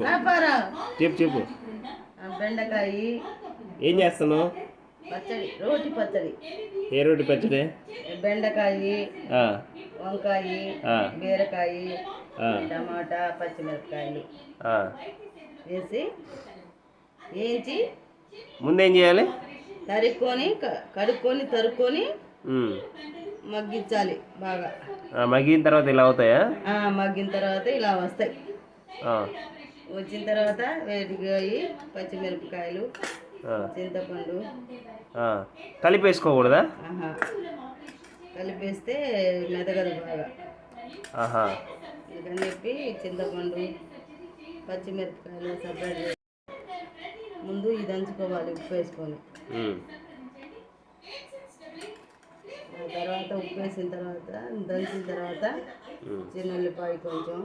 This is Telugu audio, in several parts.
చెప్పు చెప్పు. బెండకాయ. ఏం చేస్తున్నావు? పచ్చడి రోటి పచ్చడి. ఏ రోటి పచ్చడి? బెండకాయ వంకాయ బీరకాయ టమాటా పచ్చిమిరపకాయలు. వేసి వేయించి ముందేం చేయాలి? తరుక్కొని కడుక్కొని తరుక్కొని. మగ్గించాలి బాగా. మగ్గిన తర్వాత ఇలా అవుతాయా? మగ్గిన తర్వాత ఇలా వస్తాయి. వచ్చిన తర్వాత వేడిగా అయ్యి పచ్చిమిరపకాయలు చింతపండు. కలిపేసుకోకూడదా? కలిపేస్తే మెదగదు బాగా. అందుకని చెప్పి చింతపండు పచ్చిమిరపకాయలు సపరేట్ ముందు ఇది దంచుకోవాలి ఉప్పు వేసుకొని. తర్వాత ఉప్పు వేసిన తర్వాత దంచిన తర్వాత. చిన్న ఉల్లిపాయ కొంచెం.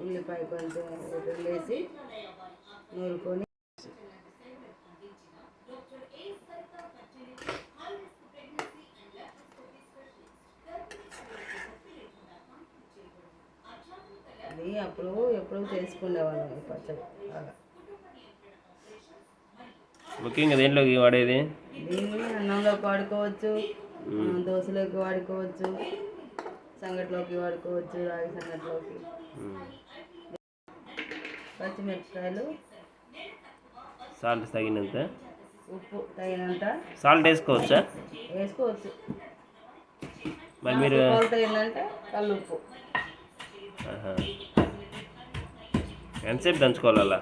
ఉల్లిపాయ కొంచెం వేసి నూరుకొని అది అప్పుడు ఎప్పుడు చేసుకునేవాళ్ళం పచ్చడి బాగా. ముఖ్యంగా దేంట్లోకి వాడేది? దీన్ని అన్నంలోకి వాడుకోవచ్చు దోశలోకి వాడుకోవచ్చు సంగట్లోకి వాడుకోవచ్చు రాగి సంగట్లోకి. పచ్చిమిరపకాయలు. సాల్ట్ తగినంత? ఉప్పు తగినంత. సాల్ట్ వేసుకోవచ్చా? వేసుకోవచ్చు. మరి మీరు ఉప్పు ఆహా. ఎంతసేపు దంచుకోవాలి అలా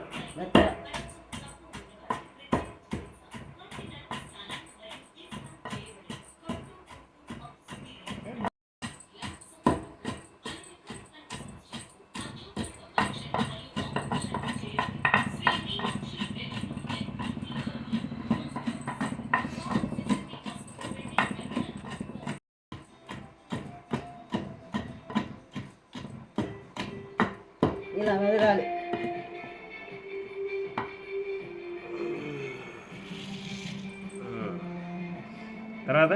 తర్వాత?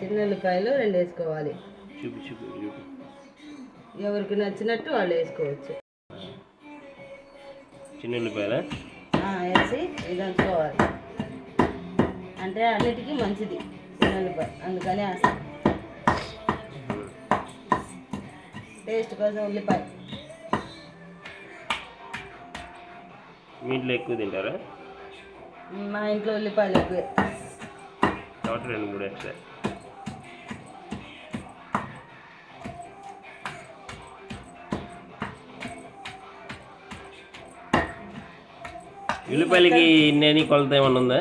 చిన్న ఉల్లిపాయలు రెండు వేసుకోవాలి. చూపు చూపు చూపు. ఎవరికి నచ్చినట్టు వాళ్ళు వేసుకోవచ్చు. చిన్న ఉల్లిపాయల? వేసి ఇది దంచుకోవాలి అంటే అన్నిటికీ మంచిది చిన్న ఉల్లిపాయ. అందుకని వేస్తాం టేస్ట్ కోసం ఉల్లిపాయ. మీ ఇంట్లో ఎక్కువ తింటారా? మా ఇంట్లో ఉల్లిపాయలు ఎక్కువే. కాబట్టి రెండు మూడు ఎక్స్ట్రా. ఉల్లిపాయలకి ఇన్ని కొలత ఏమన్నా ఉందా?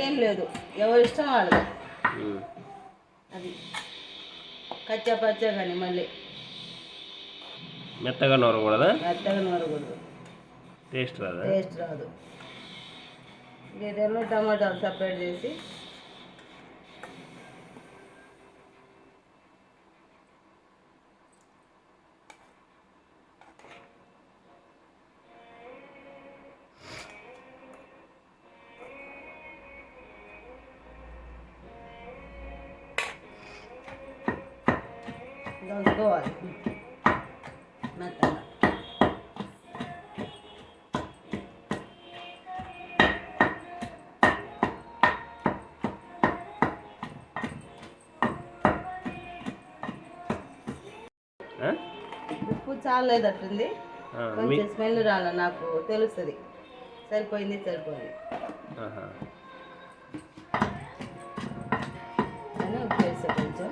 ఏం లేదు. ఎవరి ఇష్టం వాళ్ళది. ఉమ్. అది. కచ్చా పచ్చా కానీ మళ్ళీ. మెత్తగా నూరకూడదా? మెత్తగా నూరకూడదు. టేస్ట్ రాదా? టేస్ట్ రాదు. ఇదేమో టమాటాలు సపరేట్ చేసి దంచుకోవాలి మెత్తగా ఆ? ఉప్పు చాలేదట్టుంది కొంచెం స్మెల్ రాల నాకు తెలుస్తుంది సరిపోయింది సరిపోయింది. అని ఉప్పు కొంచెం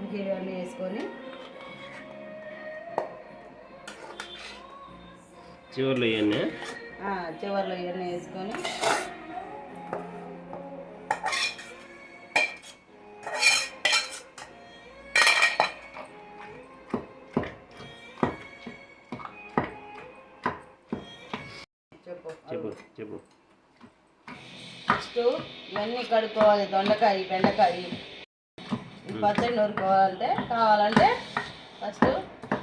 ఇంక ఇవన్నీ వేసుకొని. చివర్లో ఇవన్నీ? చివర్లో ఇవన్నీ వేసుకొని. ఫస్ట్ ఇవన్నీ కడుక్కోవాలి దొండకాయ బెండకాయ. ఈ పచ్చడి నూరుకోవాలంటే కావాలంటే ఫస్ట్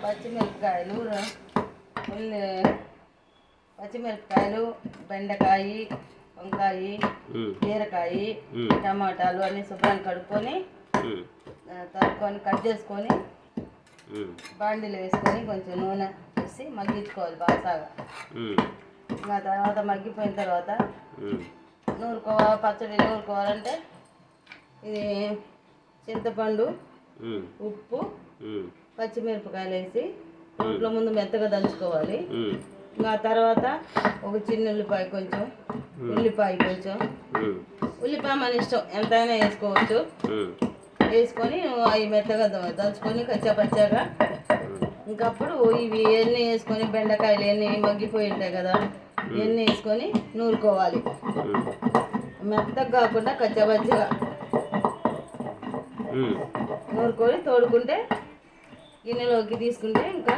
పచ్చిమిరపకాయలు ఉల్లి పచ్చిమిరపకాయలు బెండకాయ వంకాయ బీరకాయ టమాటాలు అన్నీ శుభ్రంగా కడుక్కొని తరుక్కొని కట్ చేసుకొని బాండీలో వేసుకొని కొంచెం నూనె వేసి మగ్గించుకోవాలి బాగా ఇంకా తర్వాత మగ్గిపోయిన తర్వాత ఉమ్, నూరుకోవాలి పచ్చడి నూరుకోవాలంటే ఇది చింతపండు ఉప్పు పచ్చిమిరపకాయలు వేసి ఇంట్లో ముందు మెత్తగా దంచుకోవాలి. ఇంకా తర్వాత ఒక చిన్న ఉల్లిపాయ కొంచెం ఉల్లిపాయ కొంచెం. ఉల్లిపాయ మన ఇష్టం ఎంతైనా వేసుకోవచ్చు. వేసుకొని అవి మెత్తగా దంచుకొని కచ్చా పచ్చాగా. ఇంకప్పుడు ఇవి ఎన్ని వేసుకొని బెండకాయలు ఎన్ని మగ్గిపోయి ఉంటాయి కదా ఇవన్నీ వేసుకొని నూరుకోవాలి. మెత్తగా కాకుండా కచ్చా పచ్చిగా ఉమ్. నూరుకొని తోడుకుంటే గిన్నెలోకి తీసుకుంటే ఇంకా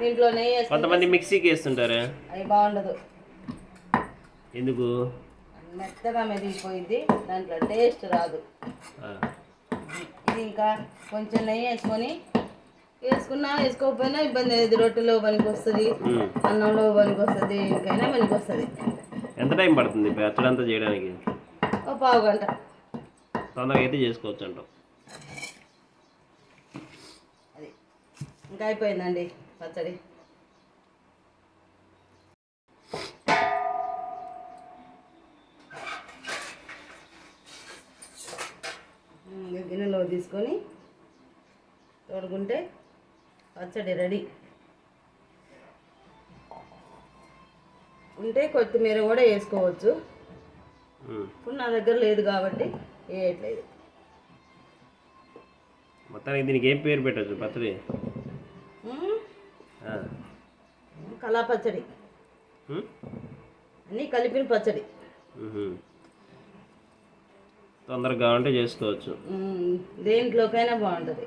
దీంట్లో నెయ్యి వేసుకుంటే కొంతమంది మిక్సీకి వేస్తుంటారా? అవి బాగుండదు. ఎందుకు? మెత్తగా మెదిగిపోయింది దాంట్లో టేస్ట్ రాదు. ఇది ఇంకా కొంచెం నెయ్యి వేసుకొని వేసుకున్నా వేసుకోకపోయినా ఇబ్బంది లేదు. రొట్టెలో పనికి వస్తుంది. అన్నంలో పనికి వస్తుంది ఇంకైనా పనికి వస్తుంది. ఎంత టైం పడుతుంది పచ్చడంతా చేయడానికి? ఓ పావు గంట. తొందరగా అయితే చేసుకోవచ్చు అంటాం అది. ఇంకా అయిపోయిందండి పచ్చడి. గిన్నెలో తీసుకొని తోడుకుంటే పచ్చడి రెడీ. ఉంటే కొత్తిమీర కూడా వేసుకోవచ్చు. ఇప్పుడు నా దగ్గర లేదు కాబట్టి వేయట్లేదు. మొత్తానికి దీనికి ఏం పేరు పెట్టచ్చు పచ్చడి. కలా పచ్చడి? అన్నీ కలిపిన పచ్చడి. తొందరగా కావాలంటే చేసుకోవచ్చు. దేంట్లోకైనా బాగుంటుంది.